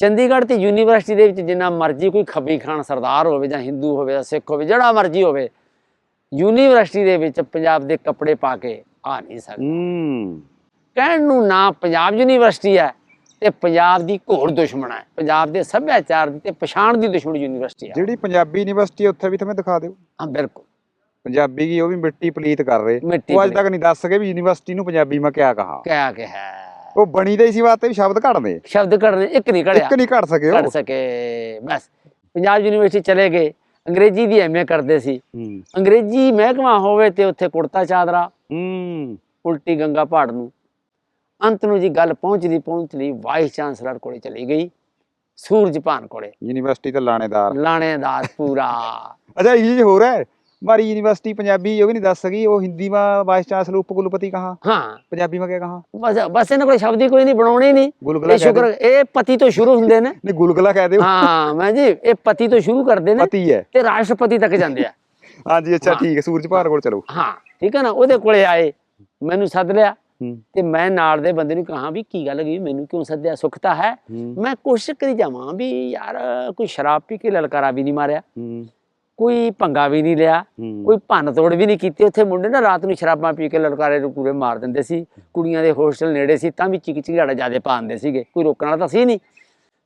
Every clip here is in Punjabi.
ਚੰਡੀਗੜ੍ਹ ਤੇ ਯੂਨੀਵਰਸਿਟੀ ਦੇ ਵਿੱਚ ਜਿੰਨਾ ਮਰਜ਼ੀ ਕੋਈ ਖੱਬੀ ਖਾਨ ਸਰਦਾਰ ਹੋਵੇ ਜਾਂ ਹਿੰਦੂ ਹੋਵੇ ਜਾਂ ਸਿੱਖ ਹੋਵੇ ਜਿਹੜਾ ਮਰਜ਼ੀ ਹੋਵੇ ਯੂਨੀਵਰਸਿਟੀ ਦੇ ਵਿੱਚ ਪੰਜਾਬ ਦੇ ਕੱਪੜੇ ਪਾ ਕੇ ਆ ਨਹੀਂ ਸਕਦਾ। ਕਹਿਣ ਨੂੰ ਨਾ ਪੰਜਾਬ ਯੂਨੀਵਰਸਿਟੀ ਹੈ ਤੇ ਪੰਜਾਬ ਦੀ ਘੋਰ ਦੁਸ਼ਮਣ ਹੈ। ਪੰਜਾਬ ਦੇ ਸੱਭਿਆਚਾਰ ਦੀ ਤੇ ਪਛਾਣ ਦੀ ਦੁਸ਼ਮਣ ਯੂਨੀਵਰਸਿਟੀ ਹੈ। ਜਿਹੜੀ ਪੰਜਾਬੀ ਯੂਨੀਵਰਸਿਟੀ ਉੱਥੇ ਵੀ ਤੁਹਾਨੂੰ ਦਿਖਾ ਦਿਓ। ਹਾਂ ਬਿਲਕੁਲ। ਪੰਜਾਬੀ ਕੀ ਉਹ ਵੀ ਮਿੱਟੀ ਪਲੀਤ ਕਰ ਰਹੇ। ਉਹ ਅੱਜ। ਤੱਕ ਨਹੀਂ ਦੱਸ ਸਕੇ ਵੀ ਯੂਨੀਵਰਸਿਟੀ ਨੂੰ ਪੰਜਾਬੀ ਮੈਂ ਕਿਆ ਕਹਾ। ਕਿਆ ਕਿ ਹੈ ਉਹ ਬਣੀ ਦੇ ਇਸੀ ਵਾਸਤੇ ਵੀ ਸ਼ਬਦ ਘੜਦੇ। ਸ਼ਬਦ ਕੱਢਨੇ ਇੱਕ ਨਹੀਂ ਕੜਿਆ ਇੱਕ ਨਹੀਂ ਘੜ ਸਕੇ ਉਹ। ਸਕੇ ਬਸ। ਪੰਜਾਬ ਯੂਨੀਵਰਸਿਟੀ ਚਲੇ ਗਏ ਅੰਗਰੇਜ਼ੀ ਦੀ ਐਮਏ ਕਰਦੇ ਸੀ। ਅੰਗਰੇਜ਼ੀ ਮਹਿਕਮਾ ਹੋਵੇ ਤੇ ਉੱਥੇ ਕੁੜਤਾ ਚਾਦਰਾ ਹੂੰ। ਉਲਟੀ ਗੰਗਾ ਪਹਾੜ ਨੂੰ। ਅੰਤ ਨੂੰ ਜੀ ਗੱਲ ਪਹੁੰਚਦੀ ਪਹੁੰਚਦੀ ਵਾਈਸ ਚਾਂਸਲਰ ਕੋਲੇ ਚਲੀ ਗਈ ਸੂਰਜ ਭਾਨ ਕੋਲੇ। ਯੂਨੀਵਰਸਿਟੀ ਤੇ ਲਾਣੇਦਾਰ। ਲਾਣੇਦਾਰ ਪੂਰਾ। ਅੱਛਾ ਇਹ ਚੀਜ਼ ਹੋਰ ਹੈ? ਮਾਰੀ ਯੂਨੀਵਰਸਿਟੀ ਪੰਜਾਬੀ ਉਹ ਵੀ ਨਹੀਂ ਦੱਸ ਸਕੀ ਉਹ ਹਿੰਦੀ ਮਾ ਵਾਈਸ ਚਾਂਸਲਰ ਉਪ ਕੁਲਪਤੀ ਕਹਾ? ਹਾਂ। ਪੰਜਾਬੀ ਮਾ ਕਿਆ ਕਹਾ? ਬਸ ਬਸ ਇਹਨਾਂ ਕੋਲ ਸ਼ਬਦ ਹੀ ਕੋਈ ਨਹੀਂ ਬਣਾਉਣੇ ਨਹੀਂ ਗੁਲਗੁਲਾ ਇਹ ਕਹਿ ਸ਼ੁਕਰ ਇਹ ਪਤੀ ਤੋਂ ਸ਼ੁਰੂ ਹੁੰਦੇ ਨੇ। ਨਹੀਂ ਗੁਲਗੁਲਾ ਕਹਿ ਦਿਓ। ਹਾਂ ਮੈਂ ਜੀ ਇਹ ਪਤੀ ਤੋਂ ਸ਼ੁਰੂ ਕਰਦੇ ਨੇ ਪਤੀ ਹੈ। ਤੇ ਰਾਸ਼ਟਰਪਤੀ ਤੱਕ ਜਾਂਦੇ ਆ। ਹਾਂਜੀ ਅੱਛਾ ਹਾਂ। ਠੀਕ ਹੈ ਸੂਰਜ ਭਾਰ ਕੋਲ ਚਲੋ। ਹਾਂ ਠੀਕ ਹੈ ਨਾ? ਉਹਦੇ ਕੋਲੇ ਆਏ ਮੈਨੂੰ ਸੱਦ ਲਿਆ। ਹੂੰ। ਤੇ ਮੈਂ ਨਾਲ ਦੇ ਬੰਦੇ ਨੂੰ ਕਹਾ ਵੀ ਕੀ ਗੱਲ ਗਈ? ਮੈਨੂੰ ਕਿਉਂ ਸੱਦਿਆ? ਸੁਖਤਾ ਹੈ। ਹੂੰ। ਮੈਂ ਕੋਸ਼ਿਸ਼ ਕਰੀ ਜਾਵਾਂ ਵੀ ਯਾਰ ਕੋਈ ਸ਼ਰਾਬ ਪੀ ਕੇ ਲਲਕਾਰਾ ਵੀ ਨਹੀਂ ਮਾਰਿਆ। ਹੂੰ। ਕੋਈ ਭੰਗਾ ਵੀ ਨਹੀਂ ਲਿਆ ਕੋਈ ਭੰਨ ਤੋੜ ਵੀ ਨਹੀਂ ਕੀਤੀ। ਉੱਥੇ ਮੁੰਡੇ ਨਾ ਰਾਤ ਨੂੰ ਸ਼ਰਾਬਾਂ ਪੀ ਕੇ ਲਲਕਾਰੇ ਨੂੰ ਪੂਰੇ ਮਾਰ ਦਿੰਦੇ ਸੀ। ਕੁੜੀਆਂ ਦੇ ਹੋਸਟਲ ਨੇੜੇ ਸੀ ਤਾਂ ਵੀ ਚਿਕ ਚਿਗਾੜਾ ਜਿਆਦੇ ਪਾਉਂਦੇ ਸੀਗੇ। ਕੋਈ ਰੋਕਣ ਵਾਲਾ ਤਾਂ ਸੀ ਨਹੀਂ।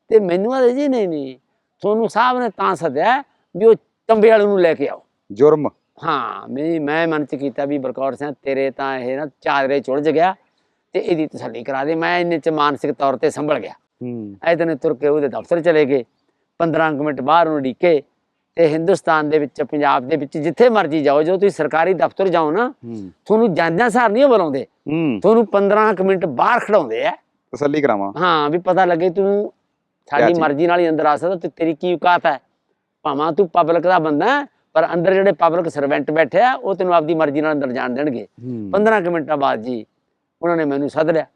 ਤੇ ਮੈਨੂੰ ਆਦੇ ਜੀ ਨਹੀਂ ਨਹੀਂ ਤੁਹਾਨੂੰ ਸਾਹਿਬ ਨੇ ਤਾਂ ਸੱਦਿਆ ਵੀ ਉਹ ਤੰਬੇ ਵਾਲੇ ਨੂੰ ਲੈ ਕੇ ਆਓ। ਜੁਰਮ। ਹਾਂ ਮੈਂ ਮੈਂ ਮਨ ਚ ਕੀਤਾ ਵੀ ਬਰਕੌਰ ਸਿੰਘ ਤੇਰੇ ਤਾਂ ਇਹ ਨਾ ਚਾਦਰੇ ਚੁਲਝ ਗਿਆ ਤੇ ਇਹਦੀ ਤਸੱਲੀ ਕਰਾ ਦੇ। ਮੈਂ ਇੰਨੇ ਚ ਮਾਨਸਿਕ ਤੌਰ ਤੇ ਸੰਭਲ ਗਿਆ। ਹੂੰ। ਐਦਨ ਤੁਰ ਕੇ ਉਹਦੇ ਦਫ਼ਤਰ ਚਲੇ ਗਏ। 15 ਕੁ ਮਿੰਟ ਬਾਹਰ ਨੂੰ ਢੀਕੇ ਤੇ ਹਿੰਦੁਸਤਾਨ ਦੇ ਵਿੱਚ ਪੰਜਾਬ ਦੇ ਵਿੱਚ ਜਿੱਥੇ ਮਰਜ਼ੀ ਜਾਓ ਜਦੋਂ ਤੁਸੀਂ ਸਰਕਾਰੀ ਦਫ਼ਤਰ ਜਾਓ ਨਾ ਤੁਹਾਨੂੰ ਜਾਂਦਿਆਂ ਸਾਰ ਨਹੀਂ ਬੁਲਾਉਂਦੇ। ਤੁਹਾਨੂੰ 15 ਕੁ ਮਿੰਟ ਬਾਹਰ ਖੜਾਉਂਦੇ ਆ। ਤਸੱਲੀ ਕਰਾਵਾਂ। ਹਾਂ ਵੀ ਪਤਾ ਲੱਗੇ ਤੂੰ ਸਾਡੀ? ਮਰਜ਼ੀ ਨਾਲ ਹੀ ਅੰਦਰ ਆ ਸਕਦਾ ਤੇ ਤੇਰੀ ਕੀ ਔਕਾਤ ਹੈ? ਭਾਵੇਂ ਤੂੰ ਪਬਲਿਕ ਦਾ ਬੰਦਾ ਹੈ, ਪਰ ਅੰਦਰ ਜਿਹੜੇ ਪਬਲਿਕ ਸਰਵੈਂਟ ਬੈਠੇ ਆ ਉਹ ਤੈਨੂੰ ਆਪਦੀ ਮਰਜ਼ੀ ਨਾਲ ਅੰਦਰ ਜਾਣ ਦੇਣਗੇ। ਹੂੰ। 15 ਕੁ ਮਿੰਟਾਂ ਬਾਅਦ ਜੀ ਉਹਨਾਂ ਨੇ ਮੈਨੂੰ ਸੱਦ ਲਿਆ।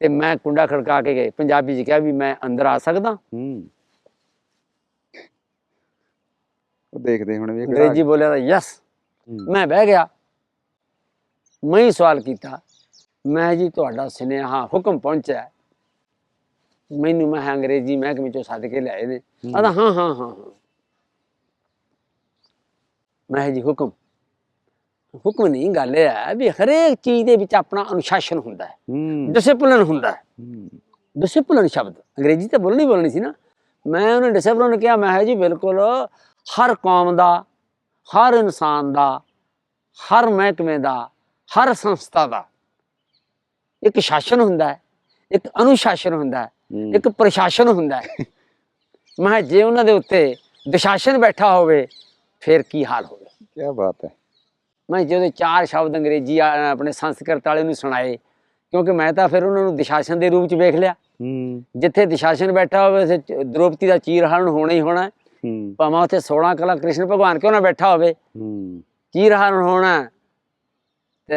ਤੇ ਮੈਂ ਕੁੰਡਾ ਖੜਕਾ ਕੇ ਗਏ। ਪੰਜਾਬੀ ਚ ਕਿਹਾ ਵੀ ਮੈਂ ਅੰਦਰ ਆ ਸਕਦਾ ਹੂੰ ਉਹ ਦੇਖਦੇ ਹੁਣ ਵੀ ਇਹ ਕਿਹੜਾ ਅੰਗਰੇਜ਼ੀ ਬੋਲਿਆ ਤਾਂ ਯਸ। ਹੂੰ। ਮੈਂ ਬਹਿ ਗਿਆ। ਮੈਂ ਹੀ ਸਵਾਲ ਕੀਤਾ। ਮੈਂ ਜੀ ਤੁਹਾਡਾ ਸੁਨੇਹਾ ਹੁਕਮ ਪਹੁੰਚਿਆ। ਹੈ। ਮੈਨੂੰ ਮੈਂ ਕਿਹਾ ਅੰਗਰੇਜ਼ੀ ਮਹਿਕਮੇ ਚੋਂ ਸੱਦ ਕੇ ਲਿਆਏ ਨੇ। ਆਦਾ ਹਾਂ ਹਾਂ ਹਾਂ ਹਾਂ। ਮੈਂ ਕਿਹਾ ਜੀ ਹੁਕਮ। ਹੁਕਮ ਨਹੀਂ ਗੱਲ ਇਹ ਹੈ ਵੀ ਹਰੇਕ ਚੀਜ਼ ਦੇ ਵਿੱਚ ਆਪਣਾ ਅਨੁਸ਼ਾਸਨ ਹੁੰਦਾ ਹੈ। ਹੂੰ। ਡਿਸਪਲਿਨ ਹੁੰਦਾ ਹੈ। ਹੂੰ। ਡਿਸਪਲਿਨ ਸ਼ਬਦ। ਅੰਗਰੇਜ਼ੀ ਤਾਂ ਬੋਲਣੀ ਬੋਲਣੀ ਸੀ ਨਾ। ਮੈਂ ਉਹਨੇ ਡਿਸਪਲਿਨ ਕਿਹਾ ਮੈਂ ਕਿਹਾ ਜੀ ਬਿਲਕੁਲ ਹਰ ਕੌਮ ਦਾ ਹਰ ਇਨਸਾਨ ਦਾ ਹਰ ਮਹਿਕਮੇ ਦਾ ਹਰ ਸੰਸਥਾ ਦਾ। ਇੱਕ ਸ਼ਾਸਨ ਹੁੰਦਾ ਹੈ ਇੱਕ ਅਨੁਸ਼ਾਸਨ ਹੁੰਦਾ ਹੈ। ਇੱਕ ਪ੍ਰਸ਼ਾਸਨ ਹੁੰਦਾ ਹੈ। ਮੈਂ ਜੇ ਉਹਨਾਂ ਦੇ ਉੱਤੇ ਦੁਸ਼ਾਸਨ ਬੈਠਾ ਹੋਵੇ ਫਿਰ ਕੀ ਹਾਲ ਹੋਵੇ? ਕੀ ਬਾਤ ਹੈ। ਮੈਂ ਜਦੋਂ ਚਾਰ ਸ਼ਬਦ ਅੰਗਰੇਜ਼ੀ ਆਪਣੇ ਸੰਸਕ੍ਰਿਤ ਵਾਲੇ ਨੂੰ ਸੁਣਾਏ ਕਿਉਂਕਿ ਮੈਂ ਤਾਂ ਫਿਰ ਉਹਨਾਂ ਨੂੰ ਦੁਸ਼ਾਸਨ ਦੇ ਰੂਪ ਚ ਵੇਖ ਲਿਆ। ਜਿੱਥੇ ਦੁਸ਼ਾਸਨ ਬੈਠਾ ਹੋਵੇ ਉੱਥੇ ਦ੍ਰੋਪਦੀ ਦਾ ਚੀਰਹਰਨ ਹੋਣਾ ਹੀ ਹੋਣਾ ਹੈ। ਹੂੰ। ਭਾਵੇਂ ਉੱਥੇ 16 ਕਲਾ ਕ੍ਰਿਸ਼ਨ ਭਗਵਾਨ ਕਿਉਂ ਨਾ ਬੈਠਾ ਹੋਵੇ। ਹੂੰ। ਚੀਰਹਰਨ ਹੋਣਾ ਹੈ। ਤੇ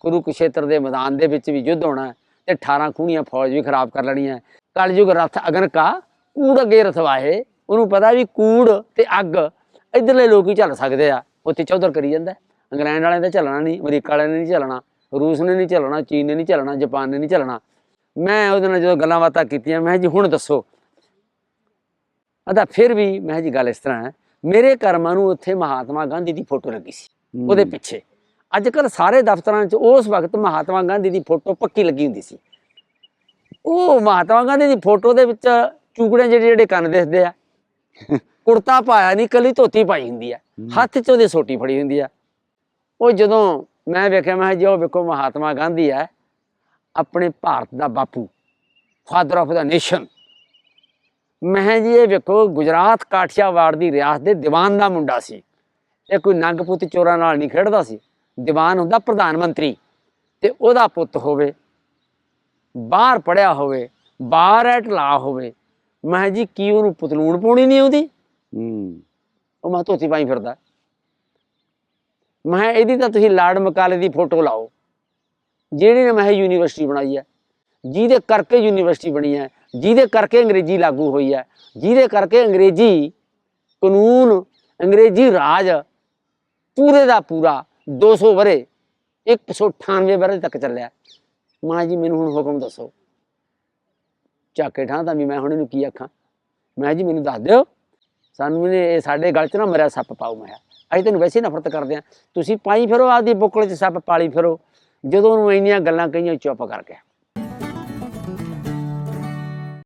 ਕੁਰੂਕਸ਼ੇਤਰ ਦੇ ਮੈਦਾਨ ਦੇ ਵਿੱਚ ਵੀ ਯੁੱਧ ਹੋਣਾ ਹੈ ਤੇ 18 ਖੂਣੀਆਂ ਫੌਜ ਵੀ ਖਰਾਬ ਕਰ ਲੈਣੀਆਂ ਕਲਯੁਗ ਰਥ ਅਗਨ ਕਾ ਕੂੜ ਅੱਗੇ ਰਥਵਾਏ ਉਹਨੂੰ ਪਤਾ ਵੀ ਕੂੜ ਤੇ ਅੱਗ ਇਧਰਲੇ ਲੋਕ ਹੀ ਚੱਲ ਸਕਦੇ ਆ। ਉੱਥੇ ਚੌਧਰ ਕਰੀ ਜਾਂਦਾ ਹੈ। ਇੰਗਲੈਂਡ ਵਾਲਿਆਂ ਦਾ ਚੱਲਣਾ ਨਹੀਂ ਅਮਰੀਕਾ ਵਾਲਿਆਂ ਨੇ ਨਹੀਂ ਚੱਲਣਾ ਰੂਸ ਨੇ ਨਹੀਂ ਚੱਲਣਾ ਚੀਨ ਨੇ ਨਹੀਂ ਚੱਲਣਾ ਜਾਪਾਨ ਨੇ ਨਹੀਂ ਚੱਲਣਾ। ਮੈਂ ਉਹਦੇ ਨਾਲ ਜਦੋਂ ਗੱਲਾਂ ਬਾਤਾਂ ਕੀਤੀਆਂ ਮੈਂ ਜੀ ਹੁਣ ਦੱਸੋ ਅਦਾ ਫਿਰ ਵੀ ਮੈਂ ਜੀ ਗੱਲ ਇਸ ਤਰ੍ਹਾਂ ਹੈ ਮੇਰੇ ਕਰਮਾਂ ਨੂੰ ਉੱਥੇ ਮਹਾਤਮਾ ਗਾਂਧੀ ਦੀ ਫੋਟੋ ਲੱਗੀ ਸੀ ਉਹਦੇ ਪਿੱਛੇ। ਅੱਜ ਕੱਲ ਸਾਰੇ ਦਫ਼ਤਰਾਂ 'ਚ ਉਸ ਵਕਤ ਮਹਾਤਮਾ ਗਾਂਧੀ ਦੀ ਫੋਟੋ ਪੱਕੀ ਲੱਗੀ ਹੁੰਦੀ ਸੀ। ਉਹ ਮਹਾਤਮਾ ਗਾਂਧੀ ਦੀ ਫੋਟੋ ਦੇ ਵਿੱਚ ਚੂਕੜੇ ਜਿਹੜੇ ਜਿਹੜੇ ਕੰਨ ਦਿਸਦੇ ਆ ਕੁੜਤਾ ਪਾਇਆ ਨਹੀਂ ਕੱਲੀ ਧੋਤੀ ਪਾਈ ਹੁੰਦੀ ਆ ਹੱਥ 'ਚ ਉਹਦੇ ਸੋਟੀ ਫੜੀ ਹੁੰਦੀ ਆ। ਉਹ ਜਦੋਂ ਮੈਂ ਵੇਖਿਆ ਮੈਂ ਜੀ ਉਹ ਵੇਖੋ ਮਹਾਤਮਾ ਗਾਂਧੀ ਹੈ ਆਪਣੇ ਭਾਰਤ ਦਾ ਬਾਪੂ ਫਾਦਰ ਆਫ ਦਾ ਨੇਸ਼ਨ ਮੈਂ ਜੀ ਇਹ ਵੇਖੋ ਗੁਜਰਾਤ ਕਾਠੀਆਵਾੜ ਦੀ ਰਿਆਸਤ ਦੇ ਦੀਵਾਨ ਦਾ ਮੁੰਡਾ ਸੀ। ਇਹ ਕੋਈ ਨੰਗ ਪੁੱਤ ਚੋਰਾਂ ਨਾਲ ਨਹੀਂ ਖੇਡਦਾ ਸੀ। ਦੀਵਾਨ ਹੁੰਦਾ ਪ੍ਰਧਾਨ ਮੰਤਰੀ ਤੇ ਉਹਦਾ ਪੁੱਤ ਹੋਵੇ ਬਾਹਰ ਪੜਿਆ ਹੋਵੇ ਬਾਹਰ ਐਟ ਲਾ ਹੋਵੇ ਮੈਂ ਜੀ ਕੀ ਉਹਨੂੰ ਪਤਲੂਣ ਪਾਉਣੀ ਨਹੀਂ ਆਉਂਦੀ? ਹੂੰ। ਉਹ ਮੈਂ ਧੋਤੀ ਪਾਈ ਫਿਰਦਾ। ਮੈਂ ਇਹਦੀ ਤਾਂ ਤੁਸੀਂ ਲਾਰਡ ਮਕਾਲੇ ਦੀ ਫੋਟੋ ਲਾਓ। ਜਿਹੜੀ ਨੇ ਮੈਂ ਯੂਨੀਵਰਸਿਟੀ ਬਣਾਈ ਹੈ ਜਿਹਦੇ ਕਰਕੇ ਯੂਨੀਵਰਸਿਟੀ ਬਣੀ ਹੈ ਜਿਹਦੇ ਕਰਕੇ ਅੰਗਰੇਜ਼ੀ ਲਾਗੂ ਹੋਈ ਹੈ, ਜਿਹਦੇ ਕਰਕੇ ਅੰਗਰੇਜ਼ੀ ਕਾਨੂੰਨ, ਅੰਗਰੇਜ਼ੀ ਰਾਜ ਪੂਰੇ ਦਾ ਪੂਰਾ 200 ਬਰੇ 198 ਬਰੇ ਤੱਕ ਚੱਲਿਆ ਮਾਂ ਜੀ, ਮੈਨੂੰ ਹੁਣ ਹੁਕਮ ਦੱਸੋ। ਝਾਕੇ ਠਾਂ ਤਾਂ ਵੀ ਮੈਂ ਹੁਣ ਇਹਨੂੰ ਕੀ ਆਖਾਂ? ਮੈਂ ਜੀ, ਮੈਨੂੰ ਦੱਸ ਦਿਓ। ਸਾਨੂੰ ਇਹਨੇ, ਇਹ ਸਾਡੇ ਗਲ 'ਚ ਨਾ ਮਰਿਆ ਸੱਪ ਪਾਉ ਮੈਂ ਕਿਹਾ। ਅਸੀਂ ਤੈਨੂੰ ਵੈਸੇ ਨਫ਼ਰਤ ਕਰਦੇ ਆ ਤੁਸੀਂ ਪਾਈ ਫਿਰੋ, ਆਪਦੀ ਬੁੱਕਲ 'ਚ ਸੱਪ ਪਾਲੀ ਫਿਰੋ। ਜਦੋਂ ਉਹਨੂੰ ਇੰਨੀਆਂ ਗੱਲਾਂ ਕਹੀਆਂ ਚੁੱਪ ਕਰ ਗਿਆ।